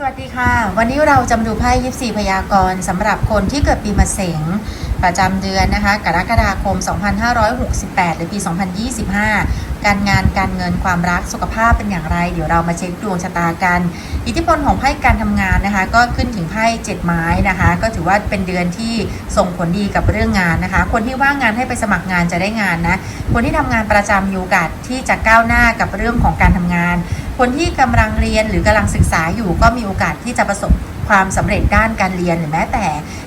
สวัสดีค่ะ วันนี้เราจะมาดูไพ่ยิปซีพยากรณ์สำหรับคนที่เกิดปีมะเสงประจำเดือนนะคะ กรกฎาคม 2568 หรือปี 2025 การงานการเงินความรักสุขภาพเป็นอย่างไร เดี๋ยวเรามาเช็คดวงชะตากัน อิทธิพลของไพ่การทำงานนะคะ ก็ขึ้นถึงไพ่เจ็ดไม้นะคะ ก็ถือว่าเป็นเดือนที่ส่งผลดีกับเรื่องงานนะคะ คนที่ว่างงานให้ไปสมัครงานจะได้งานนะ คนที่ทำงานประจำมีโอกาสที่จะก้าวหน้ากับเรื่องของการทำงาน คนที่กำลังเรียนหรือกำลังศึกษาอยู่ก็มีโอกาสที่จะประสบ ความสำเร็จด้านการเรียนหรือแม้แต่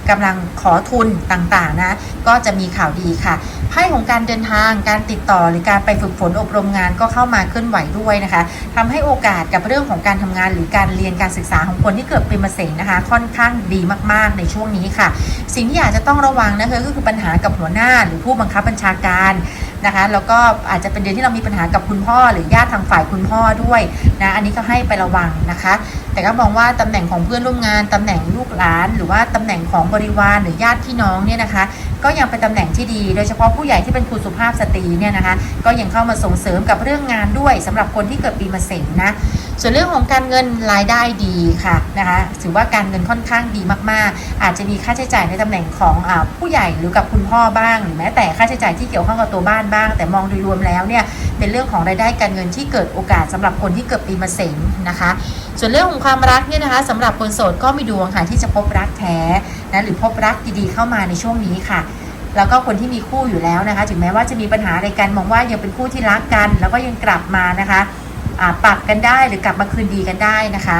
กำลังขอทุนต่างๆนะก็จะมีข่าวดีค่ะไพ่ของการเดินทางการติดต่อหรือการไปฝึกฝนอบรมงานก็เข้ามาเคลื่อนไหวด้วยนะคะทำให้โอกาสกับเรื่องของการทำงานหรือการเรียนการศึกษาของคนที่เกิดปีมะเสงนะคะ ค่อนข้างดีมากๆในช่วงนี้ค่ะ สิ่งที่อยากจะต้องระวังนะคะก็คือปัญหากับหัวหน้าหรือผู้บังคับบัญชาการนะคะแล้วก็อาจจะเป็นเดือนที่เรามีปัญหากับคุณพ่อหรือญาติทางฝ่ายคุณพ่อด้วยนะอันนี้ก็ให้ไประวังนะคะแต่ก็มองว่าตำแหน่งของเพื่อนร่วมงานตำแหน่งลูกหลาน หรือว่าตำแหน่งของบริวารหรือญาติพี่น้องเนี่ยนะคะ ก็ยังเป็นตำแหน่งที่ดี โดยเฉพาะผู้ใหญ่ที่เป็นครูสุภาพสตรีเนี่ยนะคะ ก็ยังเข้ามาส่งเสริมกับเรื่องงานด้วยสำหรับคนที่เกิดปีมะเสงนะส่วนเรื่องของการเงินรายได้ดีค่ะนะคะถือว่าการเงินค่อนข้างดีมากๆ อาจจะมีค่าใช้จ่ายในตำแหน่งของอผู้ใหญ่หรือกับคุณพ่อบ้างหรือแม้แต่ค่าใช้จ่ายที่เกี่ยวข้องกับตัวบ้านบ้าง แต่มองโดยรวมแล้วเนี่ยเป็นเรื่องของรายได้การเงินที่เกิดโอกาสสำหรับคนที่เกิดปีมะเสงนะคะ ส่วนเรื่องของความรักเนี่ยนะคะสำหรับคนโสดก็มีดวงค่ะที่จะพบรักแท้นะหรือพบรักดีๆเข้ามาในช่วงนี้ค่ะ แล้วก็คนที่มีคู่อยู่แล้วนะคะ ถึงแม้ว่าจะมีปัญหาอะไรกันมองว่ายังเป็นคู่ที่รักกัน แล้วก็ยังกลับมานะคะปรับกันได้หรือกลับมาคืนดีกันได้นะคะ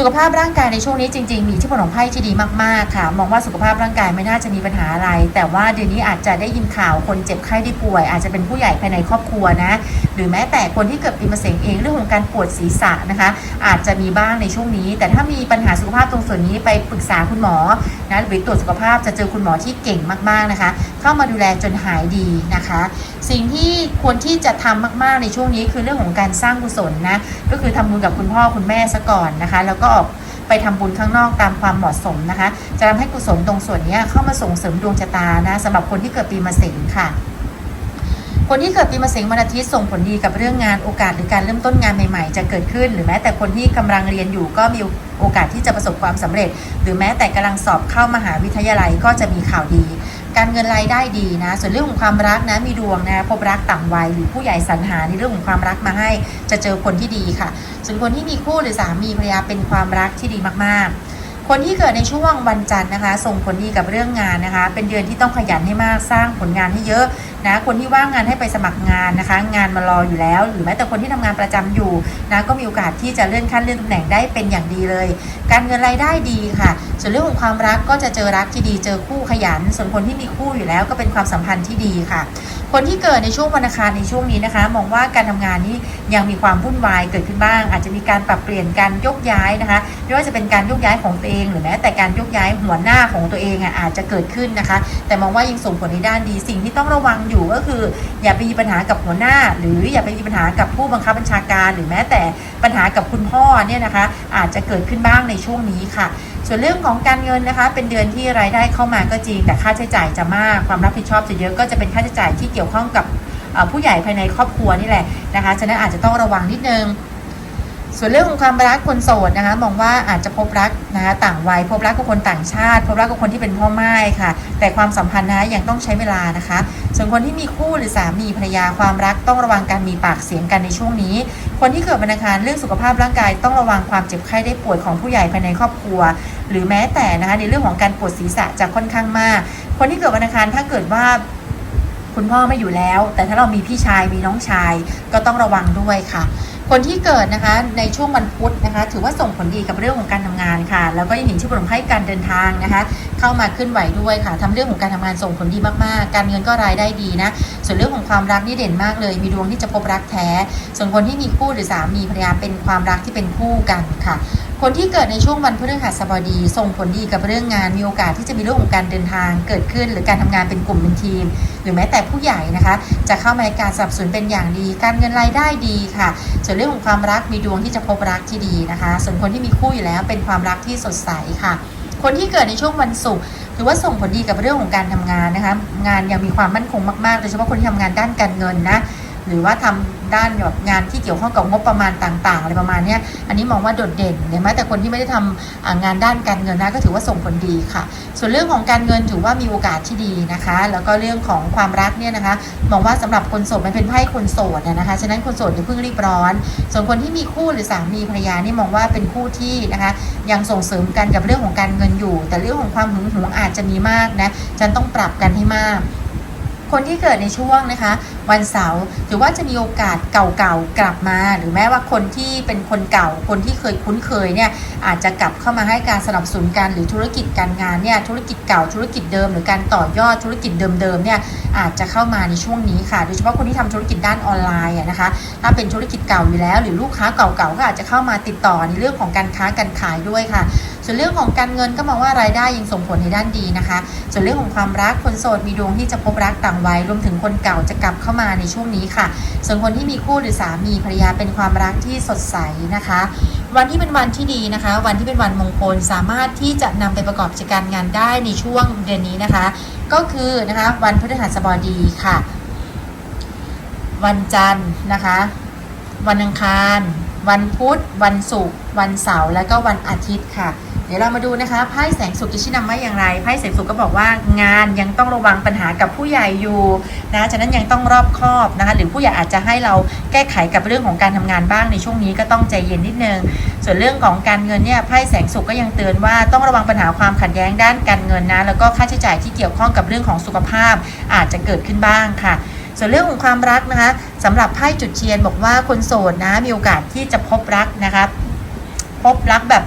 สุขภาพร่างกายในช่วงนี้จริง ๆ มีที่ผลของไพ่ที่ดีมากๆค่ะ มองว่าสุขภาพร่างกายไม่น่าจะมีปัญหาอะไร แต่ว่าเดือนนี้อาจจะได้ยินข่าวคนเจ็บไข้ได้ป่วย อาจจะเป็นผู้ใหญ่ภายในครอบครัวนะ หรือแม้แต่คนที่เกิดปีมะเสงเองเรื่องของการปวดศีรษะนะคะ อาจจะมีบ้างในช่วงนี้ แต่ถ้ามีปัญหาสุขภาพตรงส่วนนี้ไปปรึกษาคุณหมอนะหรือตรวจสุขภาพจะเจอคุณหมอที่เก่งมากๆนะคะ เข้ามาดูแลจนหายดีนะคะ สิ่งที่ควรที่จะทำมาก ๆในช่วงนี้คือเรื่องของการสร้างกุศลนะก็คือทำบุญกับคุณพ่อคุณแม่ซะก่อนนะคะ แล้วก็ออกไปทำบุญข้างนอกตามความเหมาะสมนะคะ จะทำให้กุศลตรงส่วนนี้เข้ามาส่งเสริมดวงชะตานะสำหรับคนที่เกิดปีมะเสงค่ะ คนที่เกิดปีมะเสงวันอาทิตย์ส่งผลดีกับเรื่องงานโอกาสหรือการเริ่มต้นงานใหม่ๆ จะเกิดขึ้น หรือแม้แต่คนที่กำลังเรียนอยู่ก็มีโอกาสที่จะประสบความสำเร็จ หรือแม้แต่กำลังสอบเข้ามหาวิทยาลัยก็จะมีข่าวดี การเงินรายได้ดีนะ ส่วนเรื่องของความรักนะมีดวงนะพบรักต่างวัยหรือผู้ใหญ่สรรหาในเรื่องของความรักมาให้ จะเจอคนที่ดีค่ะ ส่วนคนที่มีคู่หรือสามีภรรยาเป็นความรักที่ดีมากๆคนที่เกิดในช่วงวันจันทร์นะคะส่งผลดีกับเรื่องงานนะคะ เป็นเดือนที่ต้องขยันให้มากสร้างผลงานให้เยอะ นะคนที่ว่างงานให้ไปสมัครงานนะคะ งานมารออยู่แล้ว หรือแม้แต่คนที่ทำงานประจำอยู่นะก็มีโอกาสที่จะเลื่อนขั้นเลื่อนตำแหน่งได้เป็นอย่างดีเลย การเงินรายได้ดีค่ะ ส่วนเรื่องของความรักก็จะเจอรักที่ดีเจอคู่ขยัน ส่วนคนที่มีคู่อยู่แล้วก็เป็นความสัมพันธ์ที่ดีค่ะ คนที่เกิดในช่วงวันอังคารในช่วงนี้นะคะ มองว่าการทำงานนี้ยังมีความวุ่นวายเกิดขึ้นบ้าง อาจจะมีการปรับเปลี่ยนการยกย้ายนะคะไม่ว่าจะเป็นการยกย้ายของตัวเองหรือแม้แต่การยกย้ายหัวหน้าของตัวเองอะอาจจะเกิดขึ้นนะคะ แต่มองว่ายังส่งผลในด้านดีสิ่งที่ต้องระวังอยู่ก็คือ อย่าไปมีปัญหากับหัวหน้า หรืออย่าไปมีปัญหากับผู้บังคับบัญชาการ หรือแม้แต่ปัญหากับคุณพ่อเนี่ยนะคะ อาจจะเกิดขึ้นบ้างในช่วงนี้ค่ะ ส่วนเรื่องของการเงินนะคะ เป็นเดือนที่รายได้เข้ามาก็จริง แต่ค่าใช้จ่ายจะมากความรับผิดชอบจะเยอะก็จะเป็นค่าใช้จ่ายที่เกี่ยวข้องกับผู้ใหญ่ภายในครอบครัวนี่แหละนะคะฉะนั้นอาจจะต้องระวังนิดนึง ส่วนเรื่องของความรักคนโสดนะคะมองว่าอาจจะพบรักนะคะต่างวัยพบรักกับคนต่างชาติ พบรักกับคนที่เป็นพ่อไม้ค่ะ แต่ความสัมพันธ์นะยังต้องใช้เวลานะคะ ส่วนคนที่มีคู่หรือสามีภรรยาความรักต้องระวังการมีปากเสียงกันในช่วงนี้ คนที่เกิดวันอังคารเรื่องสุขภาพร่างกาย ต้องระวังความเจ็บไข้ได้ป่วยของผู้ใหญ่ภายในครอบครัว หรือแม้แต่นะคะในเรื่องของการปวดศีรษะจะค่อนข้างมาก คนที่เกิดวันอังคารถ้าเกิดว่าคุณพ่อไม่อยู่แล้ว แต่ถ้าเรามีพี่ชายมีน้องชายก็ต้องระวังด้วยค่ะ คนที่เกิดนะคะในช่วงวันพุธนะคะ ถือว่าส่งผลดีกับเรื่องของการทำงานค่ะ แล้วก็ยังเห็นชื่อผลให้การเดินทางนะคะ เข้ามาขึ้นไหวด้วยค่ะทำเรื่องของการทำงานส่งผลดีมากๆ การเงินก็รายได้ดีนะ ส่วนเรื่องของความรักนี่เด่นมากเลย มีดวงที่จะพบรักแท้ ส่วนคนที่มีคู่หรือสามีภรรยาเป็นความรักที่เป็นคู่กันค่ะ คนที่เกิดในช่วงวันพฤหัสบดี ส่งผลดีกับเรื่องงานมีโอกาสที่จะมีเรื่องของการเดินทางเกิดขึ้น หรือการทำงานเป็นกลุ่มเป็นทีม หรือแม้แต่ผู้ใหญ่นะคะ จะเข้ามาในการสนับสนุนเป็นอย่างดี การเงินรายได้ดีค่ะ ส่วนเรื่องของความรักมีดวงที่จะพบรักที่ดีนะคะ ส่วนคนที่มีคู่อยู่แล้วเป็นความรักที่สดใสค่ะ คนที่เกิดในช่วงวันศุกร์ถือว่าส่งผลดีกับเรื่องของการทำงานนะคะ งานยังมีความมั่นคงมากๆ โดยเฉพาะคนที่ทำงานด้านการเงินนะ หรือว่าทำด้านแบบงานที่เกี่ยวข้องกับงบประมาณต่างๆ อะไรประมาณนี้อันนี้มองว่าโดดเด่นหรือแม้แต่คนที่ไม่ได้ทำอ่างานด้านการเงินนะก็ถือว่าส่งผลดีค่ะ ส่วนเรื่องของการเงินถือว่ามีโอกาสที่ดีนะคะ แล้วก็เรื่องของความรักเนี่ยนะคะ มองว่าสำหรับคนโสดมันเป็นไพ่คนโสดนะคะฉะนั้นคนโสดอย่าเพิ่งรีบร้อน ส่วนคนที่มีคู่หรือสามีภรรยานี่มองว่าเป็นคู่ที่นะคะยังส่งเสริมกันกับเรื่องของการเงินอยู่ แต่เรื่องของความหึงหวงอาจจะมีมากนะฉันต้องปรับกันให้มาก คนที่เกิดในช่วงนะคะ วันเสาร์ถือว่าจะมีโอกาสเก่าๆกลับมา หรือแม้ว่าคนที่เป็นคนเก่าคนที่เคยคุ้นเคยเนี่ยอาจจะกลับเข้ามาให้การสนับสนุนกันหรือธุรกิจการงานเนี่ยธุรกิจเก่าธุรกิจเดิม หรือการต่อยอดธุรกิจเดิมๆเนี่ยอาจจะเข้ามาในช่วงนี้ค่ะ โดยเฉพาะคนที่ทำธุรกิจด้านออนไลน์นะคะถ้าเป็นธุรกิจเก่าอยู่แล้ว หรือลูกค้าเก่าๆก็อาจจะเข้ามาติดต่อในเรื่องของการค้าการขายด้วยค่ะ ส่วนเรื่องของการเงินก็มองว่ารายได้ยังส่งผลในด้านดีนะคะ ส่วนเรื่องของความรักคนโสดมีดวงที่จะพบรักต่างวัยรวมถึงคนเก่าจะกลับเข้ามาในช่วงนี้ค่ะ ส่วนคนที่มีคู่หรือสามีภรรยาเป็นความรักที่สดใสนะคะ วันที่เป็นวันที่ดีนะคะ วันที่เป็นวันมงคลสามารถที่จะนำไปประกอบกิจการงานได้ในช่วงเดือนนี้นะคะ ก็คือนะคะวันพฤหัสบดีค่ะ วันจันทร์นะคะ วันอังคารวันพุธ วันศุกร์ วันเสาร์ และก็วันอาทิตย์ค่ะ เดี๋ยวเรามาดูนะคะไพ่แสงสุขจะชี้นำว่าอย่างไรไพ่แสงสุขก็บอกว่างานยังต้องระวังปัญหากับผู้ใหญ่อยู่นะฉะนั้นยังต้องรอบคอบนะคะหรือผู้ใหญ่อาจจะให้เราแก้ไขกับเรื่องของการทำงานบ้างในช่วงนี้ก็ต้องใจเย็นนิดนึงส่วนเรื่องของการเงินเนี่ยไพ่แสงสุขก็ยังเตือนว่าต้องระวังปัญหาความขัดแย้งด้านการเงินนะแล้วก็ค่าใช้จ่ายที่เกี่ยวข้องกับเรื่องของสุขภาพอาจจะเกิดขึ้นบ้างค่ะส่วนเรื่องของความรักนะคะสำหรับไพ่จุดเทียนบอกว่าคนโสดนะมีโอกาสที่จะพบรักนะคะพบรักแบบ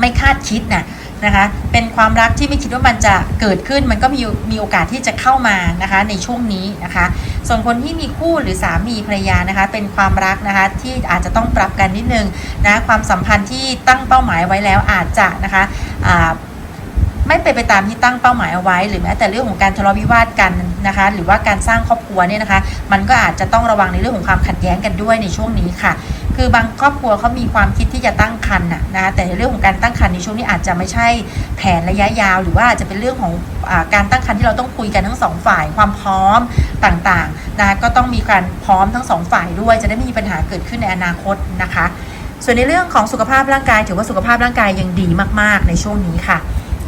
ไม่คาดคิดน่ะนะคะ เป็นความรักที่ไม่คิดว่ามันจะเกิดขึ้น มันก็มีมีโอกาสที่จะเข้ามานะคะ ในช่วงนี้นะคะ ส่วนคนที่มีคู่หรือสามีภรรยานะคะ เป็นความรักนะคะที่อาจจะต้องปรับกันนิดนึงนะความสัมพันธ์ที่ตั้งเป้าหมายไว้แล้วอาจจะนะคะอ่าไม่เป็นไปตามที่ตั้งเป้าหมายเอาไว้ หรือแม้แต่เรื่องของการทะเลาะวิวาทกันนะคะ หรือว่าการสร้างครอบครัวเนี่ยนะคะ มันก็อาจจะต้องระวังในเรื่องของความขัดแย้งกันด้วยในช่วงนี้ค่ะ คือบางครอบครัวเขามีความคิดที่จะตั้งครรภ์น่ะนะแต่ในเรื่องของการตั้งครรภ์ในช่วงนี้อาจจะไม่ใช่แผนระยะยาว หรือว่าอาจจะเป็นเรื่องของอการตั้งครรภ์ที่เราต้องคุยกันทั้งสองฝ่ายความพร้อมต่างๆนะก็ต้องมีการพร้อมทั้งสองฝ่ายด้วย จะได้ไม่มีปัญหาเกิดขึ้นในอนาคตนะคะ ส่วนในเรื่องของสุขภาพร่างกาย ถือว่าสุขภาพร่างกายยังดีมากๆ ในช่วงนี้ค่ะ